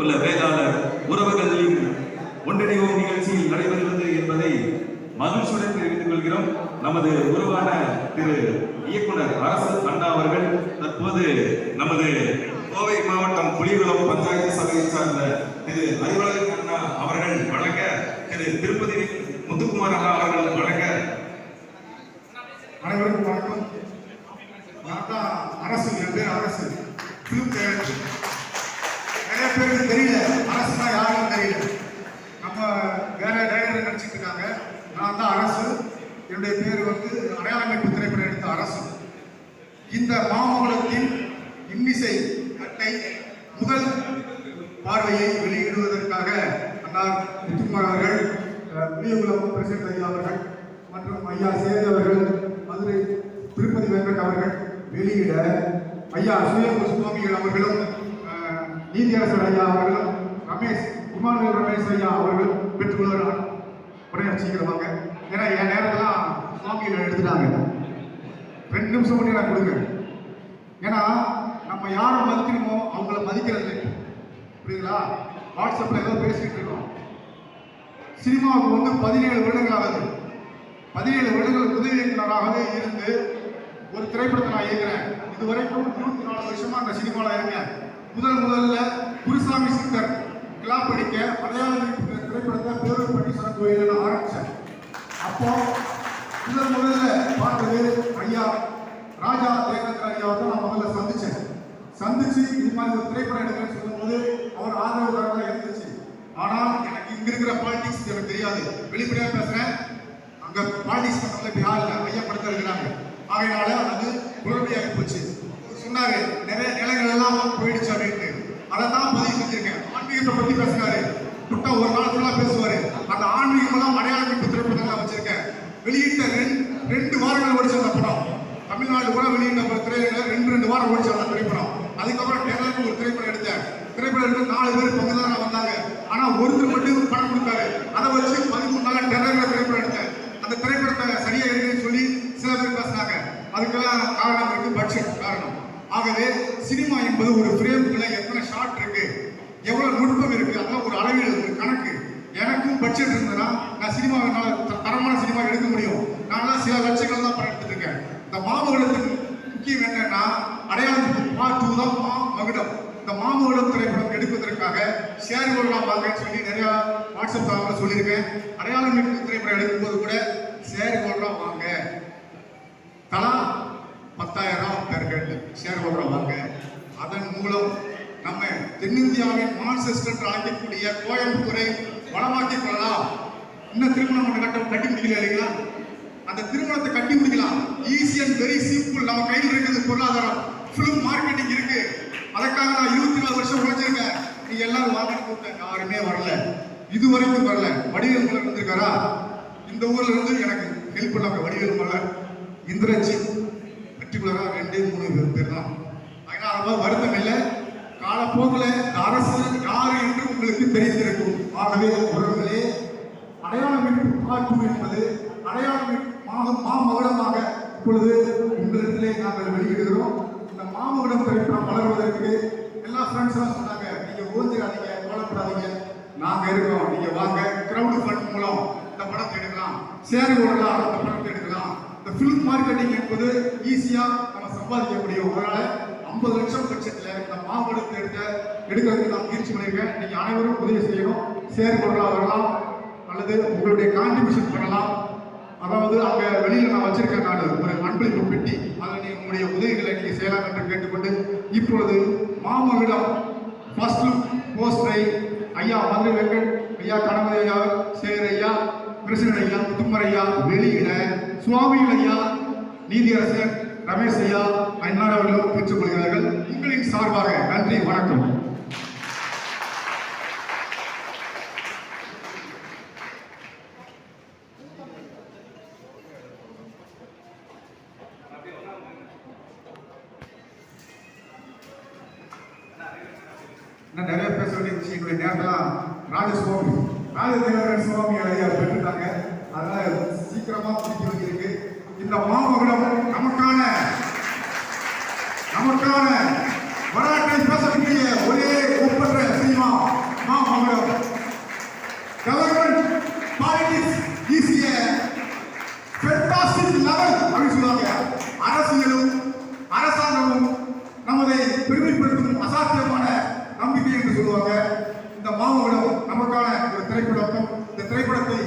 குல வேளாளர் உறவுகளின் ஒன்றிணைவோம் நிகழ்ச்சியில் நடைபெறுகிறது என்பதை மகிழ்ச்சியுடன் தெரிவித்துக் கொள்கிறோம். நமது உருவான திரு இயக்குனர் அரசு அண்ணா அவர்கள் தற்போது நமது கோவை மாவட்டம் புலிகுளம் பஞ்சாயத்து சபையை சார்ந்த திரு அறிவாளர் அண்ணா அவர்கள் வழங்க திரு திருப்பதி முத்துக்குமார் அண்ணா அவர்கள் வழங்க அனைவருக்கும் வணக்கம் நான் தான் அரசு என் பேர் அரசு ஃபிலிம் டைரக்டர் நிறைய பேருக்கு தெரியல அரசுனா யாருன்னு தெரியல நம்ம வேற டைரக்டர் நான் தான் அரசு. என்னுடைய பேர் வந்து அடையாளமைப்பு திரைப்படம் எடுத்த அரசு. இந்த மாமங்கலத்தின் இன்னிசை அட்டை முதல் பார்வையை வெளியிடுவதற்காக அண்ணார் முத்துக்குமார் அவர்கள் புளியகுளம் பிரசிடண்ட் ஐயா அவர்கள் மற்றும் ஐயா சேது அவர்கள் மதுரை திருப்பதி வெங்கட் அவர்கள் வெளியிட ஐயா சுயம்பு சுவாமிகள் அவர்களும் நீதியரசர் ஐயா அவர்களும் ரமேஷ் இமானுவேல் ரமேஷ் ஐயா அவர்களும் பெற்றுள்ளார் பிரேயர் சீக்கிரம் வாங்க ஏன்னா என் நேரத்தெல்லாம் சுவாமிகள் எடுத்துட்டாங்க. ரெண்டு நிமிஷம் மட்டும் நான் கொடுங்க. ஏன்னா நம்ம யாரை மதிக்கணுமோ அவங்கள மதிக்கிறது புரியுதுங்களா? புரியுங்களா ஏதோ பேசிக்கிட்டு இருக்கோம். சினிமாவுக்கு வந்து பதினேழு வருடங்கள் ஆகுது பதினேழு வருடங்கள் உதவி இயக்குனராகவே இருந்து ஒரு திரைப்படத்தை நான் இயக்குறேன். இது வரைக்கும் இருபத்தி நாலு வருஷமா அந்த சினிமாவில் இருக்கேன் முதல் முதல்ல குருசாமி சிங்கர் கிளாப் அடிக்க மலையாள திரைப்படத்தை பேரூர் பட்டீஸ்வரன் கோயிலில் நான் ஆரம்பிச்சேன். அப்போ முதல் முதல்ல பார்த்தது ஐயா ராஜா தேவேந்திர ஐயாவை தான் நான் முதல்ல சந்திச்சேன். சந்திச்சு இது மாதிரி ஒரு திரைப்படம் எடுக்கிறேன்னு சொல்லும்போது அவர் ஆதரவுகரமாக இருந்துச்சு. ஆனால் எனக்கு இங்க இருக்கிற பாலிடிக்ஸ் எனக்கு தெரியாது. வெளிப்படையா பேசுறேன். அங்க பாலிடிக்ஸ் பண்றதுல இப்ப இல்லை. ஐயா படத்தில் இருக்கிறாங்க. ஆகையினால அது குழந்தையாகி போச்சு. சொன்னாரு நிறைய நிலங்கள் எல்லாம் போயிடுச்சு அப்படின்ட்டு. அதை தான் பதிவு செஞ்சிருக்கேன். ஆன்மீகத்தை பத்தி பேசுறாரு. விட்டா ஒரு நாள் ஃபுல்லா பேசுவாரு அந்த ஆன்மீகம் எல்லாம் அடையாளம் மிக்க திரைப்படங்கள் வச்சிருக்கேன் வெளியிட்ட ரெண்டு ரெண்டு வாரங்கள் ஓடிச்சு அந்த படம் தமிழ்நாடு கூட வெளியிட்ட ஒரு திரையில ரெண்டு ரெண்டு வாரம் ஓடிச்சு அந்த திரைப்படம். அதுக்கப்புறம் கேரளாவுக்கு ஒரு திரைப்படம் எடுத்தேன். திரைப்படம் எடுத்து நாலு பேர் பங்குதாரா வந்தாங்க. ஆனா ஒருத்தர் மட்டும் பணம் கொடுத்தாரு. அதை வச்சு பதிமூணு நாள் டெரர்ல திரைப்படம் எடுத்தேன். அந்த திரைப்படத்தை சரியா இருக்குன்னு சொல்லி சில பேர் பேசினாங்க. அதுக்கெல்லாம் காரணம் இருக்கு பட்ஜெட் காரணம். ஆகவே சினிமா என்பது ஒரு ஃப்ரேம்குள்ள எத்தனை ஷார்ட் இருக்கு எவ்வளவு நுட்பம் இருக்கு அதெல்லாம் ஒரு அளவீடு ஒரு கணக்கு. எனக்கும் பட்ஜெட் இருந்ததுன்னா நான் சினிமா தரமான சினிமா எடுக்க முடியும் நான் சில லட்சங்கள் தான் படம் எடுத்துட்டு இருக்கேன் இந்த மாமகுடத்துக்கு முக்கியம் என்னன்னா அடையாளத்துக்கு பார்ட் டூ தான் மா மகுடம் இந்த மாமகுடம் திரைப்படம் எடுப்பதற்காக ஷேர் கொள்ளலாம் வாங்கன்னு சொல்லி நிறைய வாட்ஸ்அப் தகவல சொல்லியிருக்கேன் அடையாளம் மிக்க திரைப்படம் எடுக்கும்போது கூட ஷேர் கொள்ளலாம் வாங்க தலா பத்தாயிரம் பெர் ஹெட் ஷேர் வாங்க அதன் மூலம் நம்ம தென்னிந்தியாவின் மான்செஸ்டர் ஆக்கக்கூடிய கோயம்புத்தூரை வளமாக்கிக் கொள்ளலாம். இன்னும் திருமணம் ஒன்று கட்டம் கட்டி முடிக்கல இல்லைங்களா? அந்த திருமணத்தை கட்டி முடிக்கலாம். ஈஸி அண்ட் வெரி சிம்பிள் நம்ம கையில் இருக்குது பொருளாதாரம். ஃபிலிம் மார்க்கெட்டிங் இருக்கு. அதுக்காக நான் இருபத்தி நாலு வருஷம் உழைச்சிருக்கேன். நீங்க எல்லாரும் வாங்கன்னு கூப்பிட்டேன். யாருமே வரல. இது வரைக்கும் வரல. வடிவேல் மலர் வந்திருக்காரா? இந்த ஊர்ல இருந்து எனக்கு ஹெல்ப் பண்ணாங்க. வடிவேல் மலர். இந்திரஜித். பர்டிகுலரா ரெண்டு மூணு பேர் பேர் தான் அதனால மாதிரி வருத்தம் இல்லை. காலப்போக்கில் இந்த அரசு யார் என்று உங்களுக்கு தெரிந்திருக்கும். ஆகவே உறவுகளே அடையாளம் மீட்பு பார்க்கும் என்பது அடையாளம் மீட்பு மாக மாமகுடமாக இப்பொழுது உங்களிடத்திலே நாங்கள் வெளியிடுகிறோம். இந்த மாமகுடம் திரைப்படம் வளர்வதற்கு எல்லா ஃப்ரெண்ட்ஸும் சொன்னாங்க நீங்கள் ஓஞ்சிடாதீங்க கோலப்படாதீங்க நாங்கள் இருக்கோம். நீங்கள் வாங்க. கிரவுண்ட் ஃபண்ட் மூலம் இந்த படத்தை எடுக்கலாம். சேர்ந்து போடலாம் இந்த படத்தை ஃபிலிம் மார்க்கெட்டிங் என்பது ஈஸியா நம்ம சம்பாதிக்க முடியும். அதனால ஐம்பது லட்சம் பட்சத்தில் இந்த மாவட்டத்தை எடுத்த எடுக்கிறதுக்கு நான் முயற்சி பண்ணியிருக்கேன். நீங்க அனைவரும் உதவி செய்யணும். ஷேர் வரலாம் அல்லது உங்களுடைய கான்ட்ரிபியூஷன் பண்ணலாம். அதாவது அங்க வெளியில நான் வச்சிருக்கேன் நான் ஒரு அன்பளிப்பு பெட்டி. அதில் நீங்கள் உங்களுடைய உதவிகளை நீங்க செய்யலாம் என்று கேட்டுக்கொண்டு இப்பொழுது மாமகிடம் ஃபர்ஸ்ட் லுக் போஸ்டரை ஐயா மதுரை வெங்கட் ஐயா கணபதி ஐயா சேர் ஐயா கிருஷ்ணன் ஐயா முத்துமர் வெளியிட சுவாமிகள் ஐயா நீதியரசர் ரமேஷ் ஐயா அன்னார் அவர்களும் பெற்றுக் கொள்கிறார்கள் உங்களின் சார்பாக நன்றி வணக்கம். நிறைய பேச வேண்டிய விஷயங்களை எங்களுடைய நேரம்லாம் ராஜசுவாமி ராஜதேவரன் சுவாமி ஐயா பெற்றுட்டாங்க. அதனால சீக்கிரமா பிடிக்க வேண்டியிருக்கு இந்த மாமகுடம் நமக்கான நமக்கான வரலாற்றை பேசக்கூடிய ஒரே ஒப்பற்ற சினிமா என்று சொல்லுவாங்க இந்த மாமகுடம் நமக்கான ஒரு திரைப்படம் இந்த திரைப்படத்தை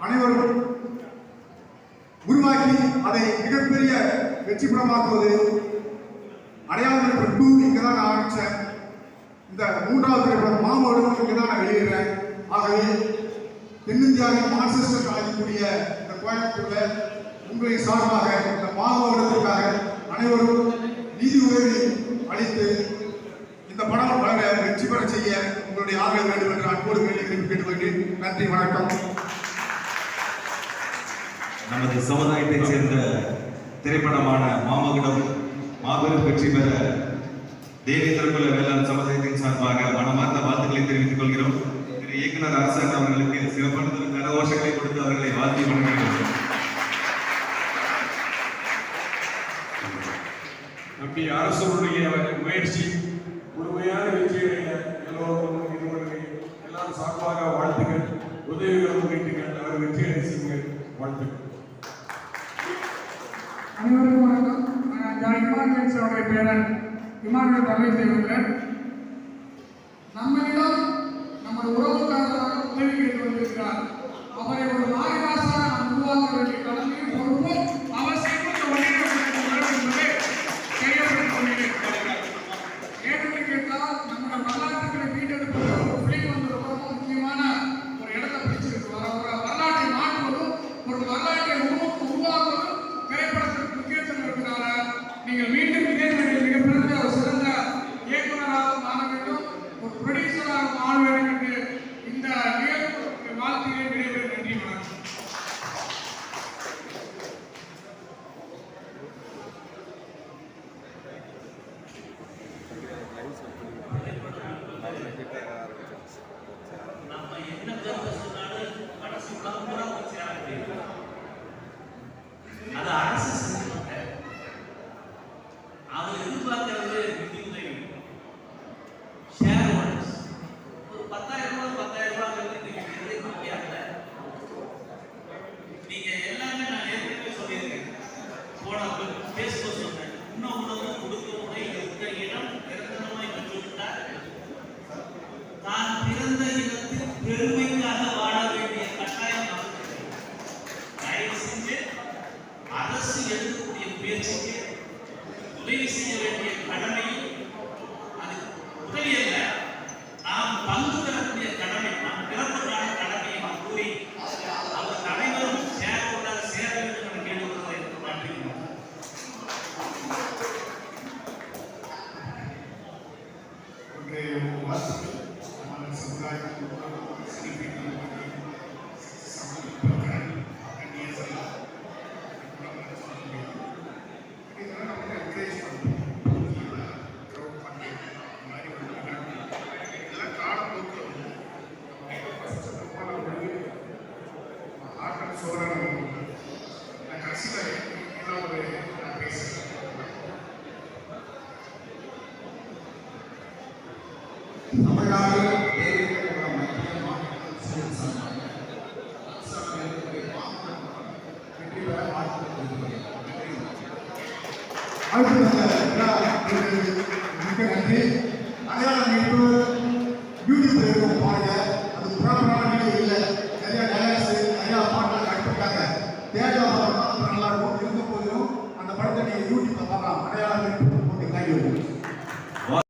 அனைவரும் உருவாக்கி அதை மிகப்பெரிய வெற்றி அடையாள திரைப்படம் டூ இங்கே தான் நான் ஆரம்பித்தேன் இந்த மூன்றாவது திரைப்படம் மாமோடு இங்கே தான் நான் வெளியிடுறேன் ஆகவே தென்னிந்தியாவின் மான்செஸ்டர் ஆகக்கூடிய இந்த கோயம்புத்தூர்ல உங்களின் சார்பாக இந்த மாமோடத்திற்காக அனைவரும் நிதி உதவி அளித்து இந்த படம் வளர வெற்றி பெற செய்ய உங்களுடைய ஆதரவு வேண்டும் என்று அன்போடு வேண்டி கேட்டுக்கொள்கிறேன். நன்றி வணக்கம். நமது சமுதாயத்தைச் சேர்ந்த திரைப்படமான மாமகுடம் மாபெரும் வெற்றி பெற தேவேந்திரகுல வேளாண் சமுதாயத்தின் சார்பாக மனமார்ந்த வாழ்த்துக்களை தெரிவித்துக் கொள்கிறோம். திரு இயக்குனர் அரசன் அவர்களுக்கு சிறப்பான கரகோஷங்களை கொடுத்து அவர்களை வாழ்த்தி வணங்குகிறோம் நம்முடைய அரசுடைய முயற்சி முழுமையான வெற்றியடைய எல்லோருக்கும் இருவர்களை எல்லாம் சார்பாக வாழ்த்துக்கள். உதவிகள் வெற்றியடை செய்யுங்கள் வாழ்த்துக்கள். அனைவருக்கும் வணக்கம். நான் ஜான் இமானுவேல்ஸோடைய பேரன் இமானுவேல் ரமேஷ் செய்கிறேன் நம்மளிடம் நமது உறவுக்காரராக உதவி கேட்டு வந்திருக்கிறார். அவரை ஒரு மாரிவாசாக நாம் உருவாக்க வேண்டிய கடமையும் பொறுப்பும் take that out of it. Tamil Nadu தேர்தல் மைத்திய மாநில சங்கம் வெற்றி பெற வாழ்த்துக்கள் மிக நன்றி அடையாளம் மீட்பு யூடியூப்ல இருக்கும் பாருங்க அது ப்ராப்பரான வீடியோ இல்லை நிறைய டைலாக்ஸ் நிறைய பாட்டுலாம் கட் பண்ணிட்டாங்க தேஜா படம் நல்லா இருக்கும் இருந்த போதிலும் அந்த படத்தை நீங்க யூடியூப்ல பார்க்கலாம் அடையாளம் மீட்பு போட்டு தேங்க்யூ